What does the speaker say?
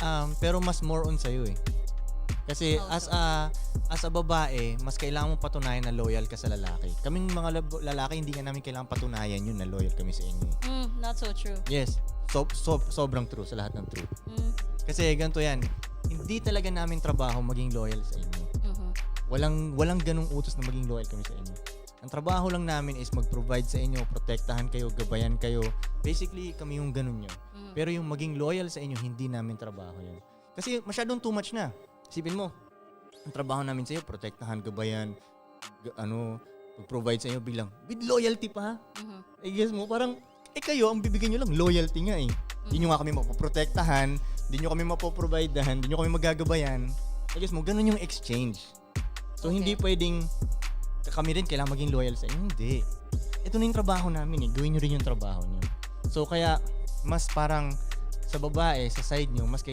um, pero mas more on sa'yo eh. Kasi How as a as a babae, mas kailangan mong patunayan na loyal ka sa lalaki. Kaming mga lab- lalaki, hindi nga namin kailangan patunayan yun na loyal kami sa inyo. eh. Mm, not so true. Yes, so, so, sobrang true sa lahat ng true. Mm, Kasi ganito yan, hindi talaga namin trabaho maging loyal sa inyo. mhm. Walang walang ganung utos na maging loyal kami sa inyo. Ang trabaho lang namin is mag-provide sa inyo, protektahan kayo, gabayan kayo. Basically, kami yung ganun nyo. Mm. Pero yung maging loyal sa inyo, hindi namin trabaho yun. Kasi masyadong too much na. Isipin mo, ang trabaho namin sa iyo, protektahan, gabayan, g- ano, provide sa inyo bilang with loyalty pa. Mhm. I guess mo, parang, eh kayo, ang bibigyan nyo lang, loyalty nga eh. Hindi nyo nga kami mapoprotektahan, hindi nyo kami mapoprovidehan, hindi nyo kami magagabayan. I guess mo, ganun yung exchange. So, Okay. hindi pwedeng, kami rin kailangan maging loyal sa inyo. Hindi. Ito na yung trabaho namin eh. Gawin nyo rin yung trabaho nyo. So, kaya, mas parang, sa babae, sa side nyo, mas kailangan